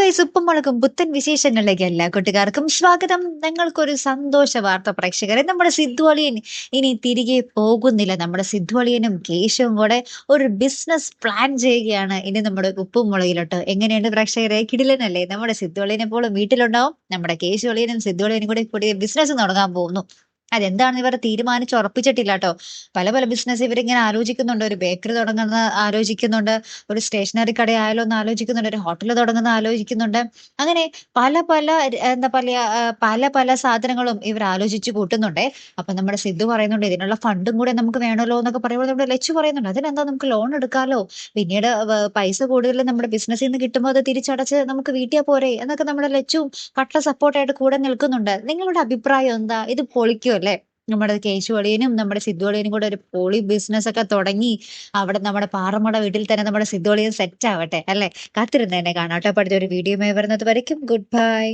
Guys ഉപ്പും മുളകും പുത്തൻ വിശേഷങ്ങളിലേക്ക് എല്ലാ കൂട്ടുകാർക്കും സ്വാഗതം. ഞങ്ങൾക്കൊരു സന്തോഷ വാർത്ത പ്രേക്ഷകരെ. നമ്മുടെ സിദ്ധു അളിയൻ ഇനി തിരികെ പോകുന്നില്ല. നമ്മുടെ സിദ്ധു അളിയനും കേശവും കൂടെ ഒരു ബിസിനസ് പ്ലാൻ ചെയ്യുകയാണ്. ഇനി നമ്മുടെ ഉപ്പും മുളകിലോട്ട്. എങ്ങനെയുണ്ട് പ്രേക്ഷകരെ? കിടിലനല്ലേ? നമ്മുടെ സിദ്ധു എപ്പോഴും വീട്ടിലുണ്ടാവും. നമ്മുടെ കേശു അളിയനും സിദ്ധു അളിയനും കൂടെ പുതിയ ബിസിനസ് തുടങ്ങാൻ പോകുന്നു. അതെന്താണെന്ന് ഇവർ തീരുമാനിച്ച് ഉറപ്പിച്ചിട്ടില്ല കേട്ടോ പല പല ബിസിനസ് ഇവരിങ്ങനെ ആലോചിക്കുന്നുണ്ട്. ഒരു ബേക്കറി തുടങ്ങുന്ന ആലോചിക്കുന്നുണ്ട്. ഒരു സ്റ്റേഷനറി കട ആയാലോ എന്ന് ആലോചിക്കുന്നുണ്ട്. ഒരു ഹോട്ടൽ തുടങ്ങുന്ന ആലോചിക്കുന്നുണ്ട്. അങ്ങനെ പല പല എന്താ പറയാ പല പല സാധനങ്ങളും ഇവർ ആലോചിച്ച് കൂട്ടുന്നുണ്ട്. അപ്പൊ നമ്മുടെ സിദ്ധു പറയുന്നുണ്ട് ഇതിനുള്ള ഫണ്ടും കൂടെ നമുക്ക് വേണമല്ലോ എന്നൊക്കെ പറയുമ്പോൾ നമ്മുടെ ലച്ചു പറയുന്നുണ്ട്. അതിനെന്താ നമുക്ക് ലോൺ എടുക്കാമല്ലോ പിന്നീട് പൈസ കൂടുതൽ നമ്മുടെ ബിസിനസ്സിൽ നിന്ന് കിട്ടുമ്പോൾ അത് തിരിച്ചടച്ച് നമുക്ക് വീട്ടിയാ പോരെ എന്നൊക്കെ നമ്മുടെ ലച്ചും കട്ട സപ്പോർട്ടായിട്ട് കൂടെ നിൽക്കുന്നുണ്ട്. നിങ്ങളുടെ അഭിപ്രായം എന്താ? ഇത് പൊളിക്കും അല്ലേ? നമ്മുടെ കേശുവളിയനും നമ്മുടെ സിദ്ധുവളിയനും കൂടെ ഒരു പോളി ബിസിനസ് ഒക്കെ തുടങ്ങി അവിടെ നമ്മുടെ പാറമട വീട്ടിൽ തന്നെ നമ്മുടെ സിദ്ധുവളിയൻ സെറ്റ് ആവട്ടെ അല്ലെ? കാത്തിരുന്ന് തന്നെ കാണാട്ടോ പഠിച്ച ഒരു വീഡിയോ മേ വരുന്നത് വരയ്ക്കും. Good bye